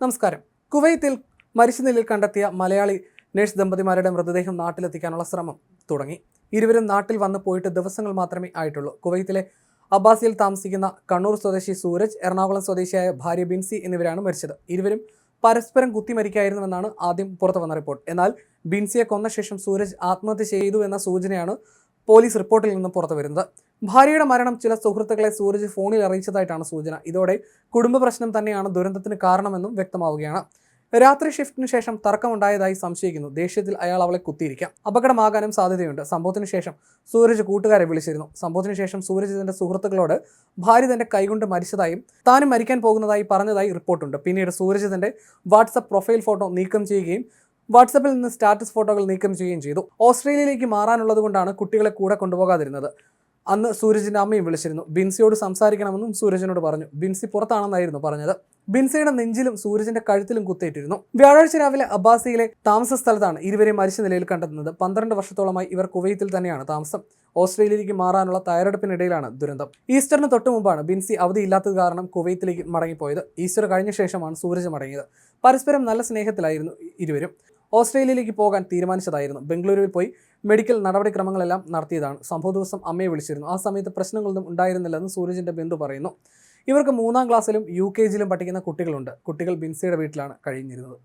നമസ്കാരം. കുവൈത്തിൽ മരിച്ച നിലയിൽ കണ്ടെത്തിയ മലയാളി നഴ്സ് ദമ്പതിമാരുടെ മൃതദേഹം നാട്ടിലെത്തിക്കാനുള്ള ശ്രമം തുടങ്ങി. ഇരുവരും നാട്ടിൽ വന്നു പോയിട്ട് ദിവസങ്ങൾ മാത്രമേ ആയിട്ടുള്ളൂ. കുവൈത്തിലെ അബ്ബാസിയിൽ താമസിക്കുന്ന കണ്ണൂർ സ്വദേശി സൂരജ് എറണാകുളം സ്വദേശിയായ ഭാര്യ ബിൻസി എന്നിവരാണ് മരിച്ചത്. ഇരുവരും പരസ്പരം കുത്തിമരിക്കായിരുന്നുവെന്നാണ് ആദ്യം പുറത്തു വന്ന റിപ്പോർട്ട്. എന്നാൽ ബിൻസിയെ കൊന്ന ശേഷം സൂരജ് ആത്മഹത്യ ചെയ്തു എന്ന സൂചനയാണ് പോലീസ് റിപ്പോർട്ടിൽ നിന്നും പുറത്തു വരുന്നത്. ഭാര്യയുടെ മരണം ചില സുഹൃത്തുക്കളെ സൂരജ് ഫോണിൽ അറിയിച്ചതായിട്ടാണ് സൂചന. ഇതോടെ കുടുംബ പ്രശ്നം തന്നെയാണ് ദുരന്തത്തിന് കാരണമെന്നും വ്യക്തമാവുകയാണ്. രാത്രി ഷിഫ്റ്റിന് ശേഷം തർക്കമുണ്ടായതായി സംശയിക്കുന്നു. ദേഷ്യത്തിൽ അയാൾ അവളെ കുത്തിയിരിക്കാം. അപകടമാകാനും സാധ്യതയുണ്ട്. സംഭവത്തിന് ശേഷം സൂരജ് കൂട്ടുകാരെ വിളിച്ചിരുന്നു. സംഭവത്തിന് ശേഷം സൂരജ് തന്റെ സുഹൃത്തുക്കളോട് ഭാര്യ തന്റെ കൈകൊണ്ട് മരിച്ചതായും താനും മരിക്കാൻ പോകുന്നതായി പറഞ്ഞതായി റിപ്പോർട്ടുണ്ട്. പിന്നീട് സൂരജ് തന്റെ വാട്സപ്പ് പ്രൊഫൈൽ ഫോട്ടോ നീക്കം ചെയ്യുകയും വാട്സപ്പിൽ നിന്ന് സ്റ്റാറ്റസ് ഫോട്ടോകൾ നീക്കം ചെയ്യുകയും ചെയ്തു. ഓസ്ട്രേലിയയിലേക്ക് മാറാനുള്ളത് കൊണ്ടാണ് കുട്ടികളെ കൂടെ കൊണ്ടുപോകാതിരുന്നത്. അന്ന് സൂരജിന്റെ അമ്മയും വിളിച്ചിരുന്നു. ബിൻസിയോട് സംസാരിക്കണമെന്നും സൂരജിനോട് പറഞ്ഞു. ബിൻസി പുറത്താണെന്നായിരുന്നു പറഞ്ഞത്. ബിൻസിയുടെ നെഞ്ചിലും സൂരജിന്റെ കഴുത്തിലും കുത്തേറ്റിരുന്നു. വ്യാഴാഴ്ച രാവിലെ അബ്ബാസിയിലെ താമസ സ്ഥലത്താണ് ഇരുവരെ മരിച്ച നിലയിൽ കണ്ടെത്തുന്നത്. പന്ത്രണ്ട് വർഷത്തോളമായി ഇവർ കുവൈത്തിൽ തന്നെയാണ് താമസം. ഓസ്ട്രേലിയയിലേക്ക് മാറാനുള്ള തയ്യാറെടുപ്പിനിടയിലാണ് ദുരന്തം. ഈസ്റ്ററിന് തൊട്ടു മുമ്പാണ് ബിൻസി അവധിയില്ലാത്തത് കാരണം കുവൈത്തിലേക്ക് മടങ്ങിപ്പോയത്. ഈസ്റ്റർ കഴിഞ്ഞ ശേഷമാണ് സൂരജ് മടങ്ങിയത്. പരസ്പരം നല്ല സ്നേഹത്തിലായിരുന്നു ഇരുവരും. ഓസ്ട്രേലിയയിലേക്ക് പോകാൻ തീരുമാനിച്ചതായിരുന്നു. ബംഗളൂരുവിൽ പോയി മെഡിക്കൽ നടപടിക്രമങ്ങളെല്ലാം നടത്തിയതാണ്. സംഭവ ദിവസം അമ്മയെ വിളിച്ചിരുന്നു. ആ സമയത്ത് പ്രശ്നങ്ങളൊന്നും ഉണ്ടായിരുന്നില്ലെന്ന് സൂരജിന്റെ ബന്ധു പറയുന്നു. ഇവർക്ക് മൂന്നാം ക്ലാസ്സിലും യു കെ ജിയിലും പഠിക്കുന്ന കുട്ടികളുണ്ട്. കുട്ടികൾ ബിൻസിയുടെ വീട്ടിലാണ് കഴിഞ്ഞിരുന്നത്.